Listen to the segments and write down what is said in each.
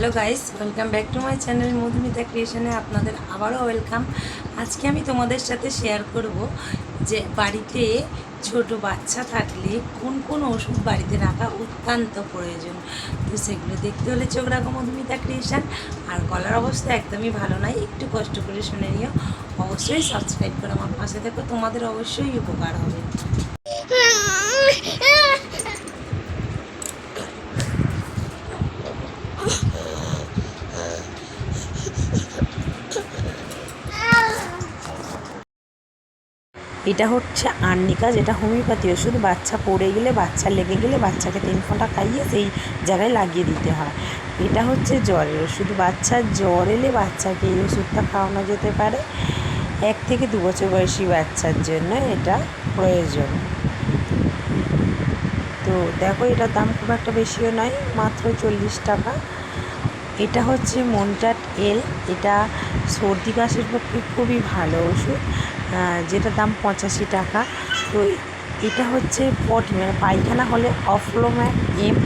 Hello guys welcome back to my channel Madhumita ক্রিয়েশনে আপনাদের আবারও welcome আজকে আমি তোমাদের সাথে শেয়ার করব যে বাড়িতে ছোট বাচ্চা থাকলে কোন কোন ওষুধ বাড়িতে রাখা অত্যন্ত প্রয়োজন। তো সেগুলো দেখতে হলে চোখ রাখো মধুমিতা ক্রিয়েশন আর গলার অবস্থা একদমই ভালো নয়, একটু কষ্ট করে শুনে নিও। অবশ্যই সাবস্ক্রাইব করে আমার পাশে দেখো তোমাদের অবশ্যই উপকার হবে। এটা হচ্ছে আর্নিকা যেটা হোমিওপ্যাথি ওষুধ। বাচ্চা পড়ে গেলে, বাচ্চা লেগে গেলে বাচ্চাকে তিন ফোঁটা খাইয়ে সেই জায়গায় লাগিয়ে দিতে হয়। এটা হচ্ছে জ্বরের ওষুধ। বাচ্চার জ্বর এলে বাচ্চাকে এই ওষুধটা খাওয়ানো যেতে পারে। এক থেকে দু বছর বয়সী বাচ্চার জন্য এটা প্রয়োজন। তো দেখো এটার দাম খুব একটা বেশিও নয়, মাত্র চল্লিশ টাকা। এটা হচ্ছে মনটাট এল। এটা সর্দি কাশির পক্ষে খুবই ভালো ওষুধ। যেটার দাম পঁচাশি টাকা। তো এটা হচ্ছে পটি মানে পায়খানা হলে অফলোম্যাক এম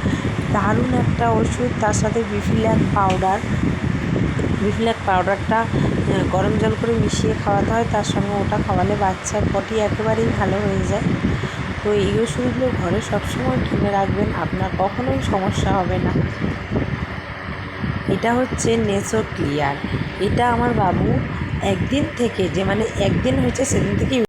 দারুণ একটা ওষুধ, তার সাথে বিফিল্যাক পাউডার। বিফিল্যাক পাউডারটা গরম জল করে মিশিয়ে খাওয়াতে হয়, তার সঙ্গে ওটা খাওয়ালে বাচ্চার পটি একেবারেই ভালো হয়ে যায়। তো এই ওষুধগুলো ঘরে সবসময় কিনে রাখবেন, আপনার কখনোই সমস্যা হবে না। এটা হচ্ছে নেসো ক্লিয়ার এটা আমার বাবু একদিন থেকে যে মানে একদিন হয়েছে সেদিন থেকে